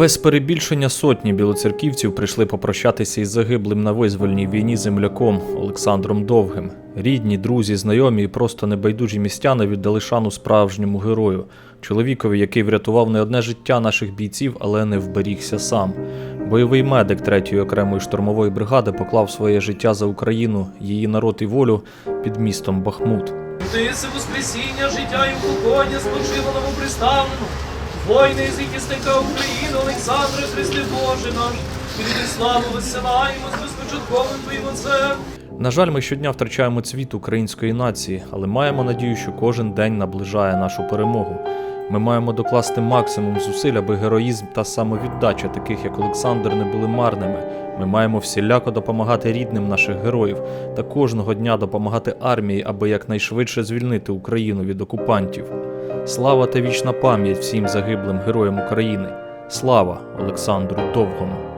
Без перебільшення сотні білоцерківців прийшли попрощатися із загиблим на визвольній війні земляком Олександром Довгим. Рідні, друзі, знайомі і просто небайдужі містяни віддали шану справжньому герою, чоловікові, який врятував не одне життя наших бійців, але не вберігся сам. Бойовий медик 3-ї окремої штурмової бригади поклав своє життя за Україну, її народ і волю під містом Бахмут. Тиси воскресіння, життя і упокоєння спочиваному приставлену. Войни і захисника України, Олександре Христи Боже наш. Тобі славу висилаємо з безпочатковим Твоїм Отцем. На жаль, ми щодня втрачаємо цвіт української нації, але маємо надію, що кожен день наближає нашу перемогу. Ми маємо докласти максимум зусиль, аби героїзм та самовіддача таких як Олександр не були марними. Ми маємо всіляко допомагати рідним наших героїв та кожного дня допомагати армії, аби якнайшвидше звільнити Україну від окупантів. Слава та вічна пам'ять всім загиблим героям України. Слава Олександру Довгому!